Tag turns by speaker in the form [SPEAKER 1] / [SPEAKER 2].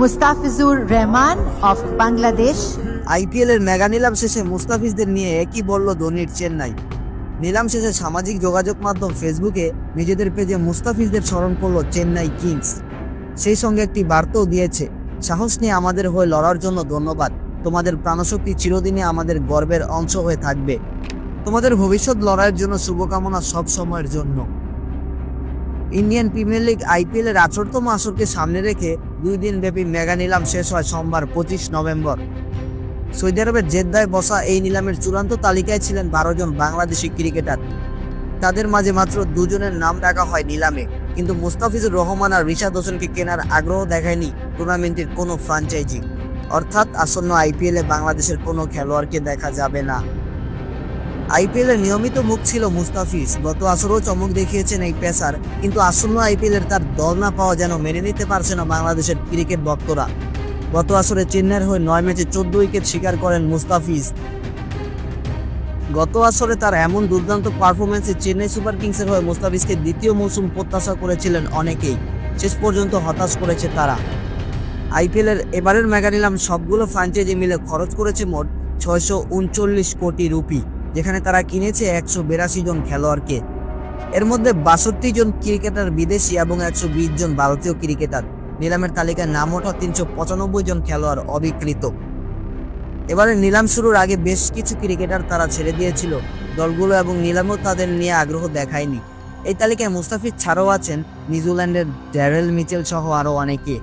[SPEAKER 1] Mustafizur Rahman of Bangladesh
[SPEAKER 2] IPL এর mega নিলাম শেষে মুস্তাফিজদের নিয়ে একই বলল ধোনির চেন্নাই। নিলাম শেষে সামাজিক যোগাযোগ মাধ্যম ফেসবুকে নিজেদের পেজে মুস্তাফিজদের স্মরণ করল চেন্নাই কিংস। সেই সঙ্গে একটি বার্তাও দিয়েছে, সাহস নিয়ে আমাদের হয়ে লড়ার জন্য ধন্যবাদ। তোমাদের প্রাণশক্তি চিরদিনে আমাদের গর্বের অংশ হয়ে থাকবে। তোমাদের ভবিষ্যৎ লড়াইয়ের জন্য শুভকামনা সব সময়ের জন্য। ইন্ডিয়ান প্রিমিয়ার লিগ আইপিএল এর আঠারোতম আসরকে সামনে রেখে দুই দিন ব্যাপী মেগা নিলাম শেষ হয় সোমবার, পঁচিশ নভেম্বর। সৌদি আরবের জেদ্দায় বসা এই নিলামের চূড়ান্ত তালিকায় ছিলেন বারো জন বাংলাদেশি ক্রিকেটার। তাদের মাঝে মাত্র দুজনের নাম ডাকা হয় নিলামে। কিন্তু মুস্তাফিজুর রহমান আর রিশাদ হোসেনকে কেনার আগ্রহ দেখায়নি টুর্নামেন্টের কোনো ফ্রাঞ্চাইজি। অর্থাৎ আসন্ন আইপিএলে বাংলাদেশের কোনো খেলোয়াড়কে দেখা যাবে না। আইপিএল এর নিয়মিত মুখ ছিল মুস্তাফিজ। গত আসরেও চমক দেখিয়েছেন এই পেসার। কিন্তু আসন্ন আইপিএল এর তার দল না পাওয়া যেন মেনে নিতে পারছে না বাংলাদেশের ক্রিকেট ভক্তরা। গত আসরে চেন্নাইয়ের হয়ে নয় ম্যাচে চোদ্দ উইকেট শিকার করেন মুস্তাফিজ। গত আসরে তার এমন দুর্দান্ত পারফরমেন্সে চেন্নাই সুপার কিংসের হয়ে মুস্তাফিজকে দ্বিতীয় মৌসুম প্রত্যাশা করেছিলেন অনেকেই। শেষ পর্যন্ত হতাশ করেছে তারা। আইপিএল এর এবারের মেগা নিলাম সবগুলো ফ্রাঞ্চাইজি মিলে খরচ করেছে মোট ছয়শো উনচল্লিশ কোটি রুপি। যেখানে তারা কিনেছে একশো বিরাশি জন খেলোয়াড়কে। এর মধ্যে বাষট্টি জন ক্রিকেটার বিদেশি এবং একশো বিশ জন ভারতীয় ক্রিকেটার। নিলামের তালিকায় নাম ওঠা তিনশো পঁচানব্বই জন খেলোয়াড় অবিকৃত। এবারে নিলাম শুরুর আগে বেশ কিছু ক্রিকেটার তারা ছেড়ে দিয়েছিল। দলগুলো এবং নিলামও তাদের নিয়ে আগ্রহ দেখায়নি। এই তালিকায় মুস্তাফিজ ছাড়াও আছেন, নিউজিল্যান্ডের ড্যারেল মিচেল সহ আরও অনেকে।